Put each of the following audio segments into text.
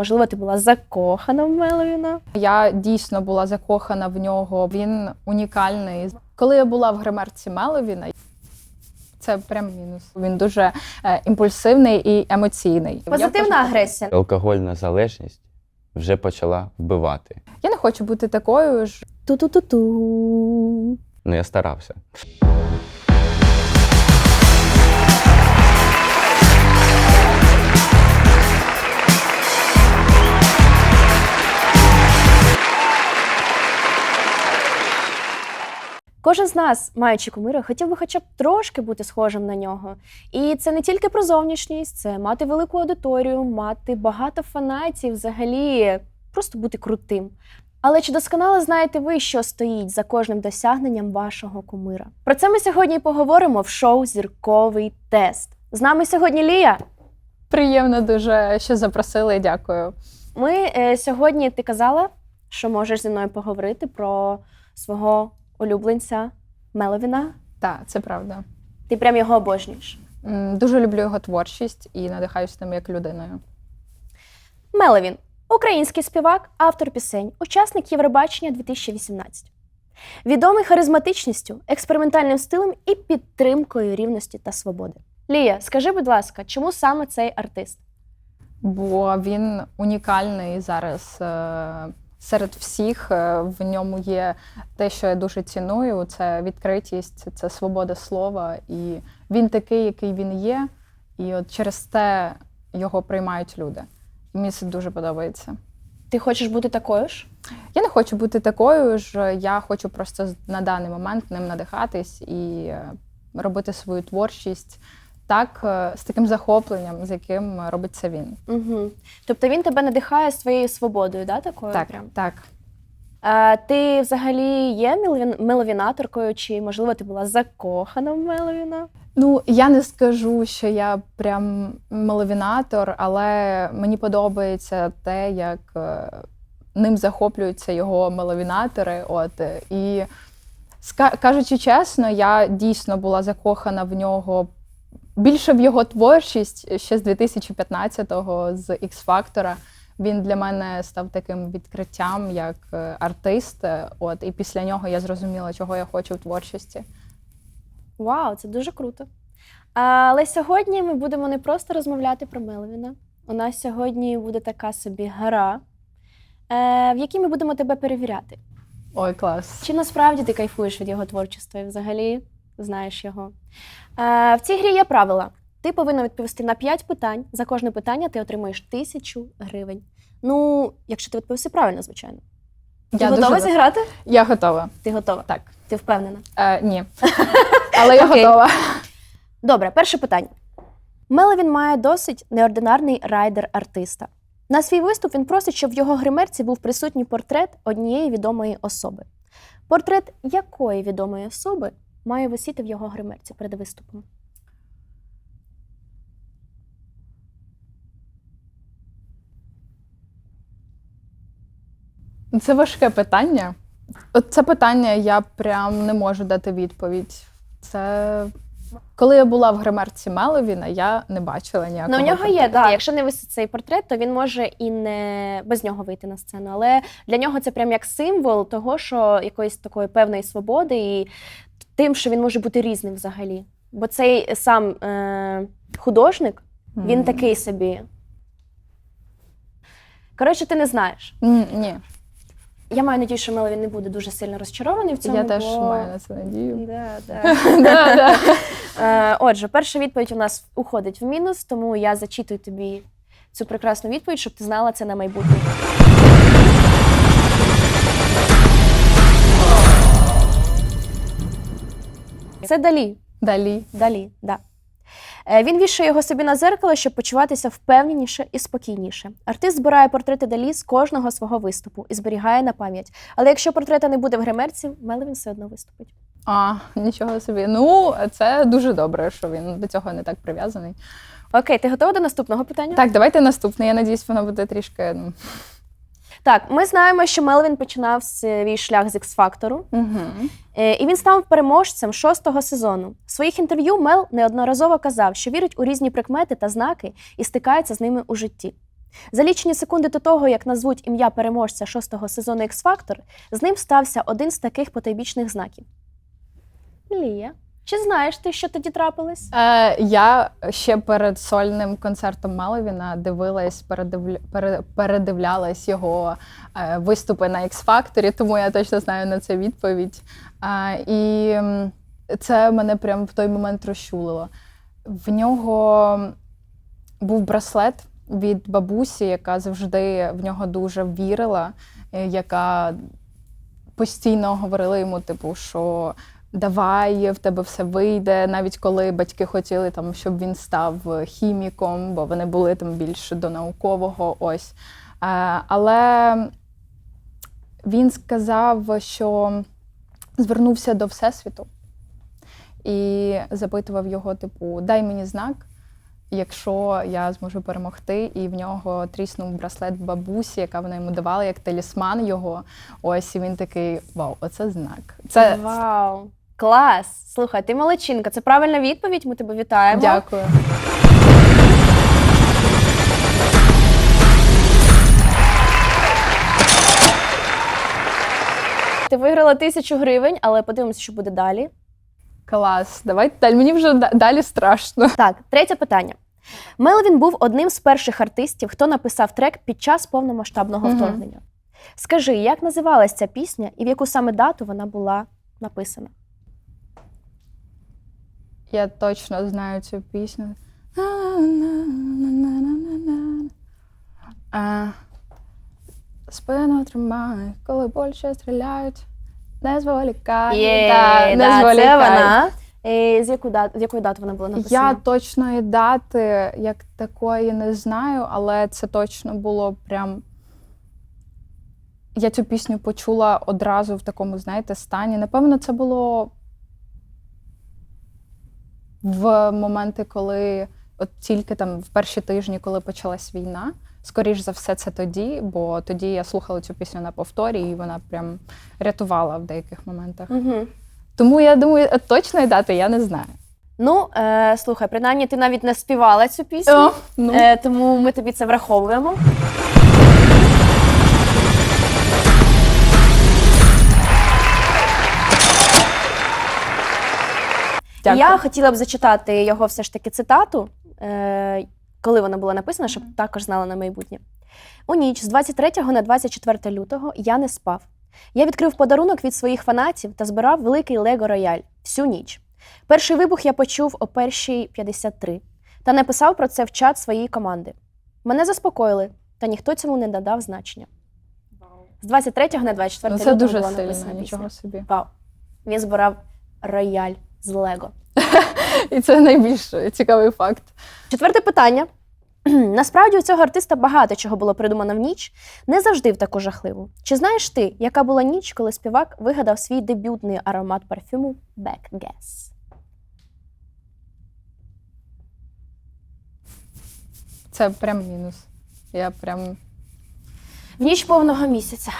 можливо, ти була закохана в Меловіна. Я дійсно була закохана в нього. Він унікальний. Коли я була в гримерці Меловіна, це прям мінус. Він дуже е, імпульсивний і емоційний. Позитивна кажу, агресія. Алкогольна залежність вже почала вбивати. Я не хочу бути такою ж. Ту-ту-ту-ту. Ну, я старався. Кожен з нас, маючи кумира, хотів би хоча б трошки бути схожим на нього. І це не тільки про зовнішність, це мати велику аудиторію, мати багато фанатів, взагалі просто бути крутим. Але чи досконало знаєте ви, що стоїть за кожним досягненням вашого кумира? Про це ми сьогодні і поговоримо в шоу Зірковий тест. З нами сьогодні Лія. Приємно дуже, що запросили. Дякую. Ми е, сьогодні ти казала, що можеш зі мною поговорити про свого улюбленця Меловіна. Так, це правда. Ти прям його обожнюєш. М, Дуже люблю його творчість і надихаюся ним як людиною. Меловін український співак, автор пісень, учасник Євробачення 2018. Відомий харизматичністю, експериментальним стилем і підтримкою рівності та свободи. Лія, скажи, будь ласка, чому саме цей артист? Бо він унікальний зараз е, серед всіх. Е, В ньому є те, що я дуже ціную: це відкритість, це свобода слова. І він такий, який він є. І от через те його приймають люди. І мені це дуже подобається. Ти хочеш бути такою ж? Я не хочу бути такою ж. Я хочу просто на даний момент ним надихатись і е, робити свою творчість так, е, з таким захопленням, з яким робить це він. Угу. Тобто він тебе надихає своєю свободою, да, такою? Так, Прям? так. А, ти взагалі є меловінаторкою, чи можливо ти була закохана в Меловіна? Ну, я не скажу, що я прям меловінатор, але мені подобається те, як е, ним захоплюються його меловінатори. От і кажучи чесно, я дійсно була закохана в нього більше в його творчість ще з 2015-го, з X-Factor. Він для мене став таким відкриттям як е, артист. Е, От і після нього я зрозуміла, чого я хочу в творчості. Вау, це дуже круто. Але сьогодні ми будемо не просто розмовляти про Меловіна. У нас сьогодні буде така собі гра, е, в якій ми будемо тебе перевіряти. Ой, клас. Чи насправді ти кайфуєш від його творчества і взагалі знаєш його? Е, в цій грі є правила. Ти повинна відповісти на 5 питань. За кожне питання ти отримуєш тисячу гривень. Ну, якщо ти відповісти правильно, звичайно. Ти Я готова дуже- зіграти? Я готова. Ти готова? Так. Ти впевнена? Е, ні. Але я Окей. готова. Добре, перше питання. Меловін має досить неординарний райдер артиста. На свій виступ він просить, щоб в його гримерці був присутній портрет однієї відомої особи. Портрет якої відомої особи має висіти в його гримерці перед виступом? Це важке питання. От це питання я прям не можу дати відповідь. Це коли я була в гримерці Меловіна, я не бачила ніякого. Ну, у нього є, портрету. да. Якщо не висить цей портрет, то він може і не без нього вийти на сцену. Але для нього це прям як символ того, що якоїсь такої певної свободи і тим, що він може бути різним взагалі. Бо цей сам е- художник, він Мгм. такий собі. Коротше, ти не знаєш. Ні, Я маю надію, що Меловін не буде дуже сильно розчарований в цьому. я теж бо... маю на це надію. Да, да. Да, да. Е, Отже, перша відповідь у нас уходить в мінус, тому я зачитую тобі цю прекрасну відповідь, щоб ти знала це на майбутнє. Це далі. Далі. Далі, да. Е, Він вішає його собі на зеркало, щоб почуватися впевненіше і спокійніше. Артист збирає портрети Далі з кожного свого виступу і зберігає на пам'ять. Але якщо портрета не буде в гримерці, Меловін все одно виступить. А, нічого собі. Ну, це дуже добре, що він до цього не так прив'язаний. Окей, ти готова до наступного питання? Так, давайте наступне. Я надіюсь, воно буде трішки. Так, ми знаємо, що Мелвін починав свій шлях з X-Factor, Угу. е, і він став переможцем шостого сезону. В своїх інтерв'ю Мел неодноразово казав, що вірить у різні прикмети та знаки і стикається з ними у житті. За лічені секунди до того, як назвуть ім'я переможця шостого сезону X Factor, з ним стався один з таких потойбічних знаків. Лія, чи знаєш ти, що тоді трапилось? Е, я ще перед сольним концертом Меловіна дивилась, передивля, пере, передивлялась його е, виступи на X Factor, тому я точно знаю на це відповідь. Е, і це мене прям в той момент розчулило. В нього був браслет від бабусі, яка завжди в нього дуже вірила, е, яка постійно говорила йому, типу, що давай, в тебе все вийде. Навіть коли батьки хотіли, там, щоб він став хіміком, бо вони були там більше до наукового. Ось. Е, Але він сказав, що звернувся до Всесвіту і запитував його, типу, дай мені знак. Якщо я зможу перемогти, і в нього тріснув браслет бабусі, яка вона йому давала як талісман його. Ось і він такий: вау, оце знак. Це Вау! Клас! Слухай, ти молодчинка. Це правильна відповідь. Ми тебе вітаємо. дякую. Ти виграла тисячу гривень, але подивимося, що буде далі. Клас. Давайте далі. Мені вже да- далі страшно. Так, третє питання. Мелвін був одним з перших артистів, хто написав трек під час повномасштабного Мгм. вторгнення. Скажи, як називалась ця пісня і в яку саме дату вона була написана? Я точно знаю цю пісню. А, Спину тримай, коли більше стріляють. Не зволікай. та, не да, це вона. Е, з, яку дат, з якої дати вона була написана? Я точної дати як такої не знаю, але це точно було прям. Я цю пісню почула одразу в такому, знаєте, стані. Напевно, це було в моменти, коли от тільки там в перші тижні, коли почалась війна. Скоріш за все, це тоді, бо тоді я слухала цю пісню на повторі, і вона прям рятувала в деяких моментах. Угу. Тому я думаю, точної дати я не знаю. Ну, е, слухай, принаймні ти навіть не співала цю пісню, О, ну. е, тому ми тобі це враховуємо. Дякую. Я хотіла б зачитати його все ж таки цитату, е, коли вона була написана, щоб також знала на майбутнє. У ніч з 23 на 24 лютого я не спав. Я відкрив подарунок від своїх фанатів та збирав великий Лего рояль всю ніч. Перший вибух я почув о першій 53 та написав про це в чат своєї команди. Мене заспокоїли, та ніхто цьому не додав значення. З 23 на 24 Ну, це лютого дуже була сильно, нічого собі. Вау. Він збирав рояль з Лего. І це найбільш цікавий факт. Четверте питання. Насправді у цього артиста багато чого було придумано в ніч, не завжди в таку жахливу. Чи знаєш ти, яка була ніч, коли співак вигадав свій дебютний аромат парфюму Back Gas? Це прям мінус. Я прям. В ніч повного місяця.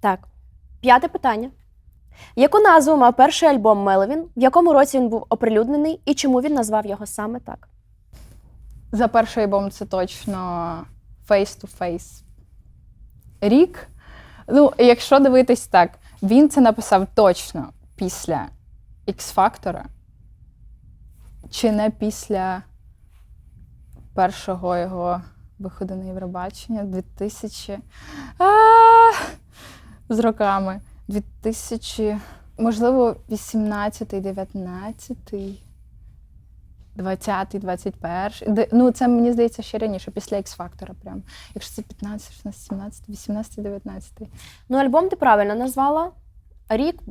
Так, п'яте питання. Яку назву мав перший альбом Меловін, в якому році він був оприлюднений і чому він назвав його саме так? За перший альбом це точно Face to Face. Рік. Ну, якщо дивитись так, він це написав точно після X-Factor, чи не після першого його виходу на Євробачення 2000. А, з роками. 2000, можливо, 18, 19. 20, 21. Ну, це мені здається ще раніше, після X-Factor прям. Якщо це 15, 16, 17, 18, 19. Ну, альбом ти правильно назвала. Рік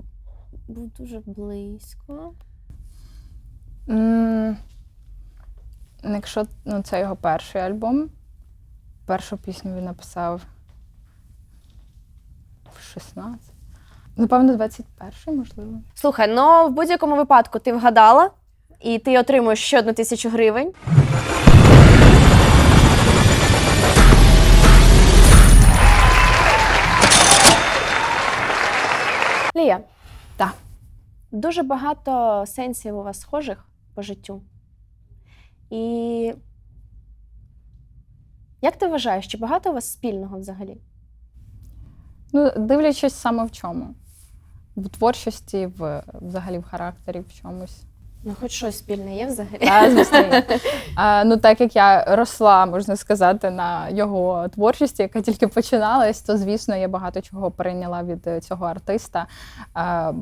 був дуже близько. Якщо ну, це його перший альбом, першу пісню він написав 16. Напевно, 21, можливо. Слухай, ну в будь-якому випадку ти вгадала, і ти отримуєш ще одну тисячу гривень. Лія, Так. дуже багато сенсів у вас схожих по життю. І як ти вважаєш, чи багато у вас спільного взагалі? Ну, дивлячись саме в чому. В творчості, в, взагалі в характері, в чомусь. Ну, хоч щось спільне є взагалі. Та, звісно, є. А, ну, так як я росла, можна сказати, на його творчості, яка тільки починалась, то звісно я багато чого перейняла від е, цього артиста. А,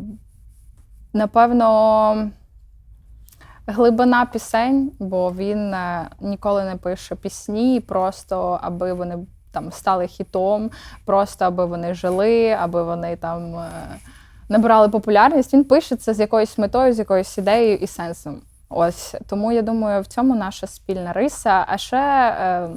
напевно, глибина пісень, бо він е, ніколи не пише пісні, просто аби вони там стали хітом, просто аби вони жили, аби вони там. е, Набирали популярність, він пише це з якоюсь метою, з якоюсь ідеєю і сенсом. Ось тому я думаю, в цьому наша спільна риса. А ще е,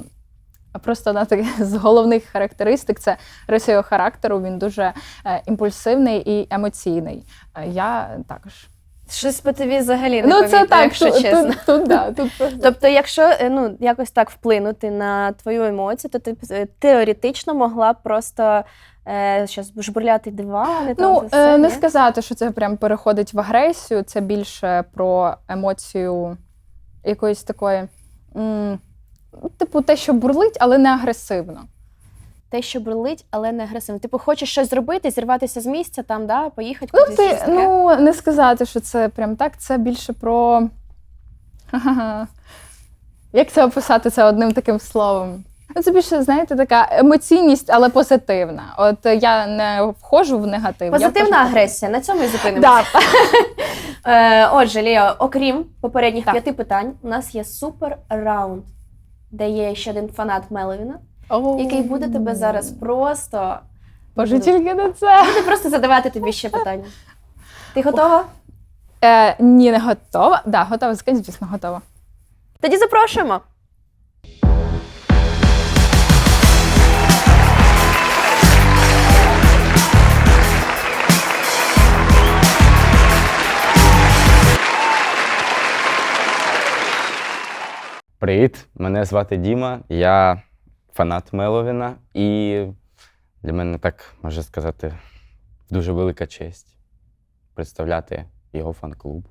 просто одна так, з головних характеристик це риса його характеру. Він дуже е, імпульсивний і емоційний. Е, я також. Щось по тобі взагалі не ну, помітно, це так, якщо тут, чесно. Тут, тут, да, тут. Тобто, якщо е, ну, якось так вплинути на твою емоцію, то ти е, теоретично могла б просто е, щас жбурляти дивани. Ну, все, е, не ні? сказати, що це прям переходить в агресію, це більше про емоцію якоїсь такої, м, типу, те, що бурлить, але не агресивно. Те, що брулить, але не агресивно. Типу, хочеш щось зробити, зірватися з місця, там, да, поїхати Ну, ти, щось таке. ну, не сказати, що це прям так, це більше про. Ха-ха-ха. Як це описати це одним таким словом? Ну, Це більше, знаєте, така емоційність, але позитивна. От я не входжу в негатив. Позитивна в агресія. На цьому і зупинимося. Да. Е, отже, Ліо, окрім попередніх Так. п'яти питань, у нас є супер раунд, де є ще один фанат Меловіна, О. який буде тебе зараз просто Боже, тільки на це. буде просто задавати тобі ще питання. Ти готова? Е, ні, не готова. Да, готова, звісно, готова. Тоді запрошуємо. Привіт, мене звати Діма, я фанат Меловіна, і для мене так можна сказати дуже велика честь представляти його фан-клуб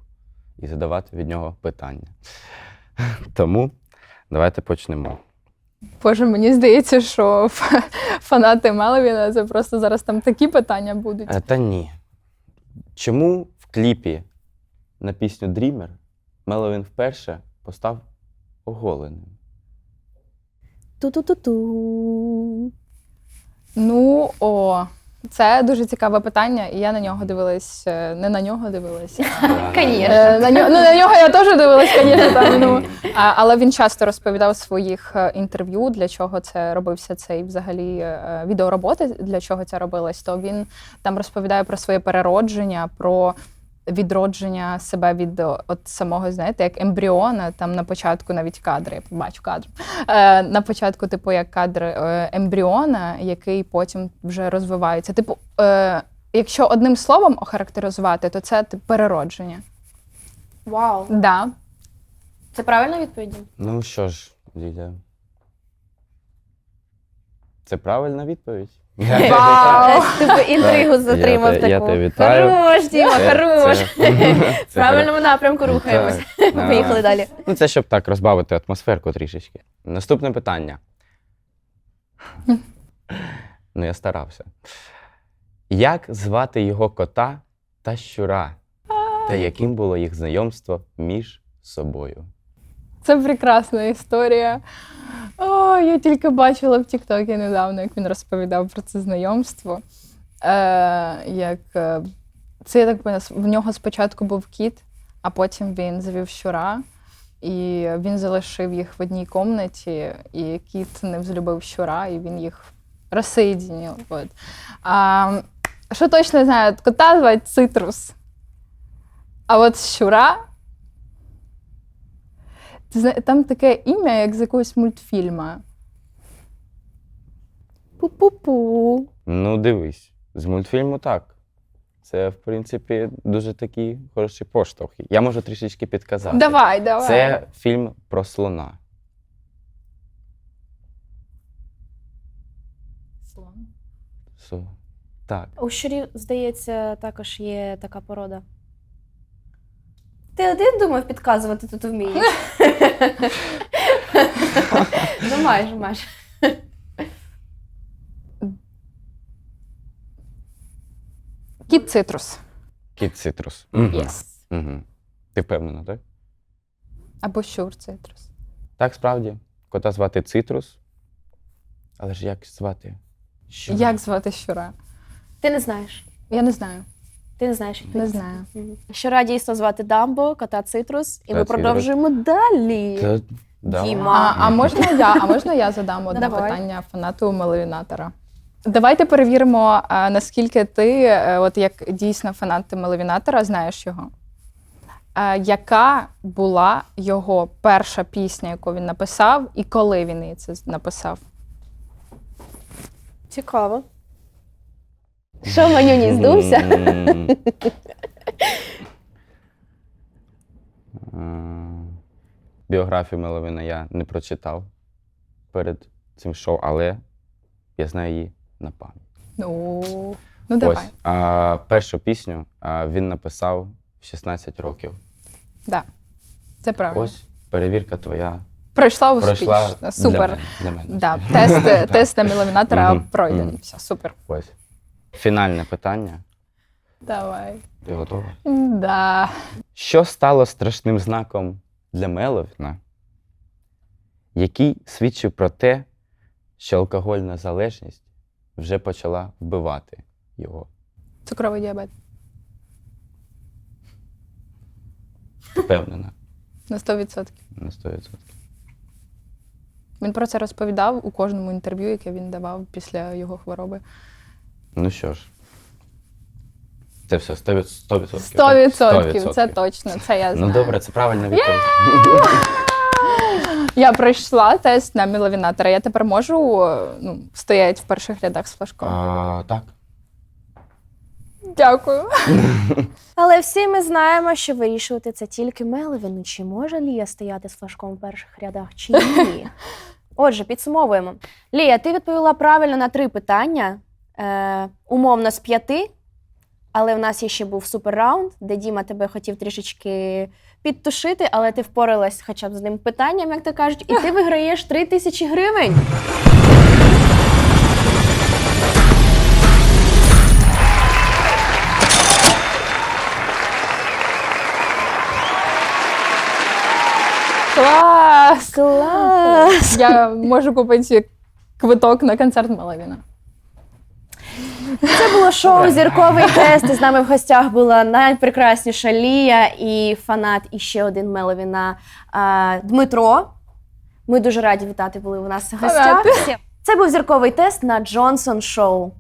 і задавати від нього питання. Тому давайте почнемо. Боже, мені здається, що фанати Меловіна це просто зараз там такі питання будуть. Е, Та ні. Чому в кліпі на пісню Dreamer Меловін вперше постав оголеним? Ту-ту-ту-ту. Ну, о, це дуже цікаве питання, і я на нього дивилась. е, Не на нього дивилась. Конечно. Е, На нього, ну, на нього я теж дивилась, звісно, там, ну, а, але він часто розповідав своїх е, інтерв'ю, для чого це робився цей взагалі е, відеороботи, для чого це робилось. То він там розповідає про своє переродження, про відродження себе від от самого, знаєте, як ембріона. Там на початку навіть кадри, я побачу кадр. Е, на початку, типу, як кадр е, ембріона, який потім вже розвивається. Типу, е, якщо одним словом охарактеризувати, то це типу, переродження. Вау. Да. Це правильна відповідь? Ну що ж, Ліля. Це правильна відповідь. Вау! Типу інтригу затримав те- я тебе вітаю. Хорош, Діма, хорош. В правильному напрямку рухаємось. А, Поїхали далі. Ну, це щоб так розбавити атмосферку трішечки. Наступне питання. ну, я старався. Як звати його кота та щура? Та яким було їх знайомство між собою? Це прекрасна історія. О, я тільки бачила в Тіктокі недавно, як він розповідав про це знайомство. Е, як, е, це я так поняла, в нього спочатку був кіт, а потім він завів щура, і він залишив їх в одній кімнаті, і кіт не взлюбив щура, і він їх розсоєдінив. От. А, що точно знаю, кота звати цитрус. А от щура там таке ім'я, як з якогось мультфільма. Пу-пу-пу. Ну, дивись, з мультфільму так. Це, в принципі, дуже такий хороший поштовх. Я можу трішечки підказати. Давай, давай. Це фільм про слона. Слон. Со- Так. У щурів, здається, також є така порода. Ти один думав підказувати тут вмієш? ну майже, майже. Кіт цитрус. Кіт цитрус. Yes. Ти впевнена, так? Або щур цитрус. Так, справді. Кота звати цитрус. Але ж як звати? Що? Як звати щура? Ти не знаєш. Я не знаю. Ти не знаєш відповідь. Не знаю. Мгм. Щора дійсно звати Дамбо, кота цитрус, і ми Цитрус. продовжуємо далі. Та, да. Діма. А, а можна я? А можна я задам одне Давай. питання фанату меловінатора? Давайте перевіримо, а, наскільки ти, е, от як дійсно фанат меловінатора, знаєш його. А, яка була його перша пісня, яку він написав, і коли він її це написав? Цікаво. Що Манюні здувся? Біографію Меловина я не прочитав перед цим шоу, але я знаю її на пам'ять. Ну, ну давай. Ось а, першу пісню а, він написав в 16 років. Да. Це правильно. Ось перевірка твоя Пройшла успішно. пройшла Супер. Для мене, для мене. Да, тест, тест на меловінатора Мгм, пройдений. Все, супер. Ось. Фінальне питання. Давай. Ти готова? Да. Що стало страшним знаком для Меловіна, який свідчив про те, що алкогольна залежність вже почала вбивати його? Цукровий діабет. Впевнена На 100%. на 100%. Він про це розповідав у кожному інтерв'ю, яке він давав після його хвороби. Ну що ж, це все 100%. 100%. Сто так? відсотків, це точно, це я знаю. Ну добре, це правильна відповідь. Я пройшла тест на міловінатора. Я тепер можу ну, стояти в перших рядах з флажком. А, так. Дякую. Але всі ми знаємо, що вирішувати це тільки Меловіну. Чи може Лія стояти з флажком в перших рядах, чи ні? Отже, підсумовуємо. Лія, ти відповіла правильно на три питання, е, умовно з п'яти. Але в нас є ще був суперраунд, де Діма тебе хотів трішечки підтушити, але ти впоралась хоча б з ним питанням, як то кажуть, і ти виграєш три тисячі гривень. Клас! Клас! Я можу купити квиток на концерт Меловіна. Це було шоу Зірковий тест. З нами в гостях була найпрекрасніша Лія і фанат і ще один Меловіна Дмитро. Ми дуже раді вітати були у нас в гостях. Це був зірковий тест на Джонсон Шоу.